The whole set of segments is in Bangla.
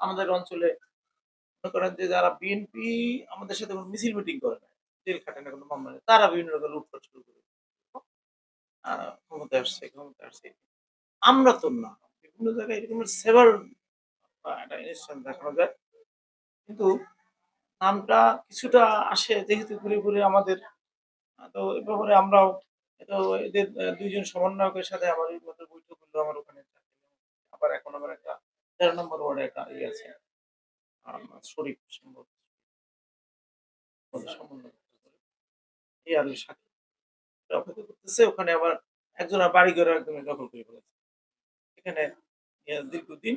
আমাদের অঞ্চলে মনে করেন যে যারা বিএনপি আমাদের সাথে কোনো মিছিল মিটিং করে না, জেল খাটে না কোনো মামলা নেই, তারা বিভিন্ন রকম লুটপাট শুরু করে ক্ষমতায় আসছে ক্ষমতায় আসছে। আমরা তো না, বিভিন্ন জায়গায় এরকম সেভার একটা ইনস্ট্যান্ট দেখানো যায়। কিন্তু নামটা কিছুটা আসে, যেহেতু ঘুরে ঘুরে আমাদের তো এ ব্যাপারে আমরাও, তো এদের দুইজন সমন্বয়কের সাথে আমার মতো বৈঠক হলো, আমার ওখানে আবার এখন আমার একটা তেরো নম্বর ওয়ার্ডে একটা ইয়ে আছে। শরীফ সম্ভব। ওখানে আবার একজন বাড়ি ঘরে একদম দখল করে ফেলেছে। এখানে ইয়ে দীর্ঘদিন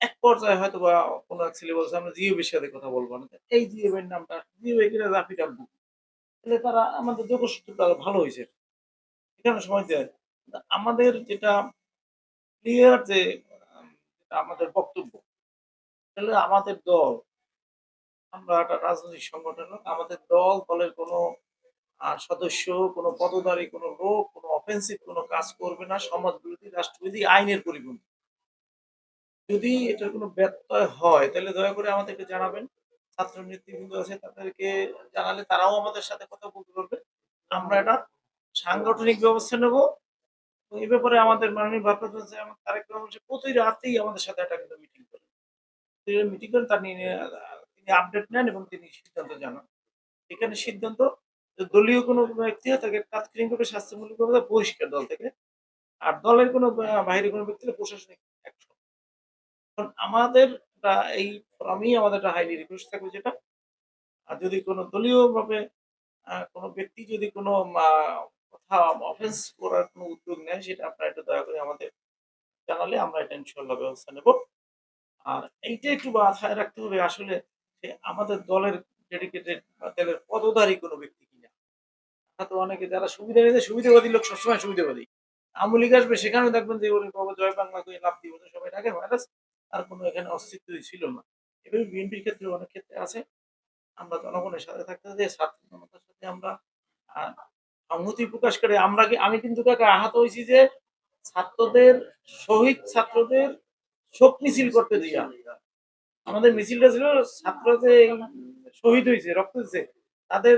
এক পর্যায়ে হয়তো বা কোনো এক ছেলে বলছে, আমরা জিওবির সাথে কথা বলব না। এই জিওবের নামটা জিও এখানে রাফি ডাকবো তাহলে তারা আমাদের যোগসূত্রটা ভালো হয়েছে। এখানে সময় দেয়। আমাদের যেটা ক্লিয়ার যে আমাদের বক্তব্য। তাহলে আমাদের দল, আমরা একটা রাজনৈতিক সংগঠন, আমাদের দল, দলের কোনো সদস্য, কোনো পদধারী, কোনো লোক, কোনো অফেন্সিভ কোনো কাজ করবে না সমাজ বিরোধী রাষ্ট্রবিরোধী আইনের পরিপন্থী। যদি এটার কোনো ব্যত্যয় হয়, তাহলে দয়া করে আমাদেরকে জানাবেন। ছাত্র নেতৃবৃন্দ আছে তাদেরকে জানালে তারাও আমাদের সাথে কথা বলতে পারবে। আমরা এটা সাংগঠনিক ব্যবস্থা নেব। তো এই ব্যাপারে আমাদের মাননীয় ভারপ্রাপ্ত তারেক রহমান প্রতি রাতেই আমাদের সাথে একটা কিন্তু মিটিং করেন। মিটিং করেন, তার নিয়ে, তিনি আপডেট নেন এবং তিনি সিদ্ধান্ত জানান। এখানে সিদ্ধান্ত দলীয় কোনো ব্যক্তি হয়, তাকে তাৎক্ষণিকভাবে স্বাস্থ্যমূলকভাবে বহিষ্কার দল থেকে আর দলের কোনো বা- বাইরে কোনো ব্যক্তি হলে প্রশাসনিক অ্যাকশন কারণ আমাদের এই আমি আমাদের একটা হাইলি রিকোয়েস্ট থাকবে যেটা, আর যদি কোনো দলীয়ভাবে কোনো ব্যক্তি যদি কোনো আহ, অফেন্স করার কোনো উদ্যোগ নেয় সেটা আপনারা একটু দয়া করে আমাদের জানালে আমরা এটা ইনশাল্লাহ ব্যবস্থা নেব। আর এইটা একটু মাথায় রাখতে হবে আসলে যে আমাদের দলের ডেডিকেটেড বা দলের পদধারী কোনো ব্যক্তি কিনা। তো অনেকে যারা সুবিধা নিতে সুবিধাবাদী লোক সবসময় সুবিধাবাদী। আওয়ামী লীগ আসবে সেখানেও দেখবেন যে ওরে বাবা জয় বাংলা করে লাভ দিব সবাই থাকে ভাইরাস তার কোনো এখানে অস্তিত্বই ছিল না। এভাবে বিএনপির ক্ষেত্রে অনেক ক্ষেত্রে আছে। আমরা জনগণের সাথে থাকতে যে ছাত্র জনতার সাথে আমরা সংহতি প্রকাশ করে, আমরা কি আমি কিন্তু তাকে আহত হয়েছি যে ছাত্রদের, শহীদ ছাত্রদের শোক মিছিল করতে দিয়া। আমাদের মিছিলটা ছিল ছাত্র যে শহীদ হয়েছে, রক্ত দিচ্ছে তাদের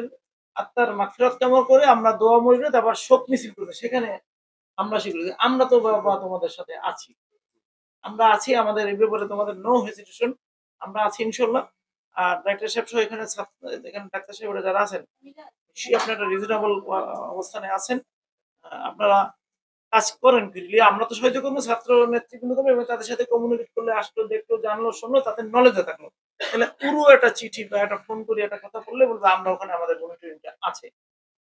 আত্মার মাগফিরাত কামনা করে আমরা দোয়া মরিলে তারপর শোক মিছিল করতে সেখানে আমরা সেগুলো আমরা তো বাবা তোমাদের সাথে আছি। আমরা আছি আমাদের এই ব্যাপারে তোমাদের নো হেজিটেশন আমরা আছি ইনশাল্লাহ আর ডাক্তার সাহেব সহ এখানে এখানে ডাক্তার সাহেব যারা আছেন নিশ্চয়ই আপনারা একটা রিজনেবল অবস্থানে আছেন আপনারা কাজ করেন ফিরলি আমরা তো সহ্য করব, ছাত্র নেতৃবৃন্দ করব, এবং তাদের সাথে কমিউনিকেট করলে, আসলো, দেখল, জানলো, শুনলো তাদের নলেজে থাকল। তাহলে পুরো একটা চিঠি বা একটা ফোন করে একটা কথা বললে বলব, আমরা ওখানে আমাদের কোনো